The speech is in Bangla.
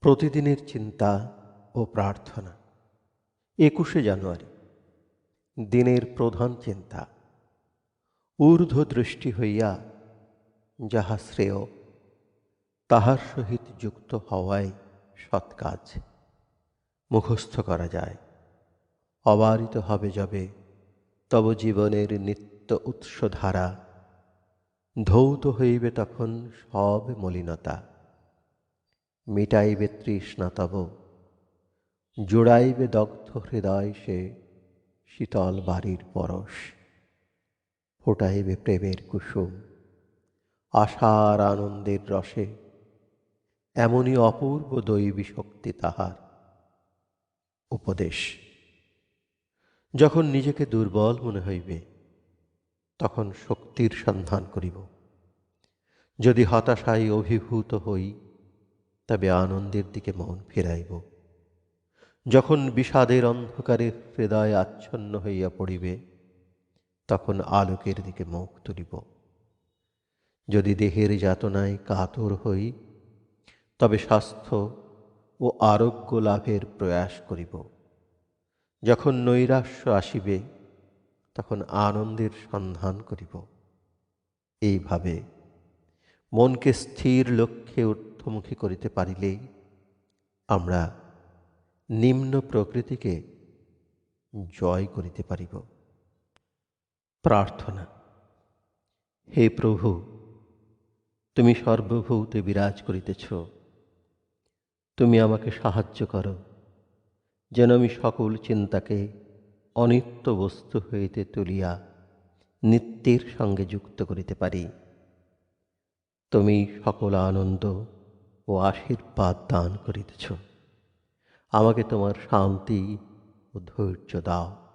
প্রতিদিনের চিন্তা ও প্রার্থনা। একুশে জানুয়ারি, দিনের প্রধান চিন্তা। ঊর্ধ্ব দৃষ্টি হইয়া যাহা শ্রেয়, তাহার সহিত যুক্ত হওয়াই সৎকাজ মুখস্থ করা যায়। অবারিত হবে যবে তব জীবনের নিত্য উৎসধারা ধৌত হইবে তখন সব মলিনতা। মিটাইবে তৃষ্ণা তব, জোড়াইবে দগ্ধ হৃদয় সে শীতল বাড়ির পরশ, ফোটাইবে প্রেমের কুসুম, আশার আনন্দের রসে, এমনই অপূর্ব দৈবী শক্তি তাহার। উপদেশ, যখন নিজেকে দুর্বল মনে হইবে, তখন শক্তির সন্ধান করিব। যদি হতাশায় অভিভূত হই তবে আনন্দের দিকে মন ফেরাইব। যখন বিষাদের অন্ধকারে হৃদয় আচ্ছন্ন হইয়া পড়িবে, তখন আলোকের দিকে মুখ তুলিব। যদি দেহের যাতনায় কাতর হই, তবে স্বাস্থ্য ও আরোগ্য লাভের প্রয়াস করিব। যখন নৈরাশ্য আসিবে, তখন আনন্দের সন্ধান করিব। এইভাবে মনকে স্থির লক্ষ্যে ঊর্ধ্বমুখী করিতে পারিলেই আমরা নিম্ন প্রকৃতিকে জয় করিতে পারিব। প্রার্থনা, হে প্রভু, তুমি সর্বভূতে বিরাজ করিতেছ। তুমি আমাকে সাহায্য করো, যেন আমি সকল চিন্তাকে অনিত্য বস্তু হইতে তুলিয়া নিত্যের সঙ্গে যুক্ত করিতে পারি। তুমি সকল আনন্দ ও আশীর্বাদ দান করিতেছ। আমাকে তোমার শান্তি ও ধৈর্য দাও।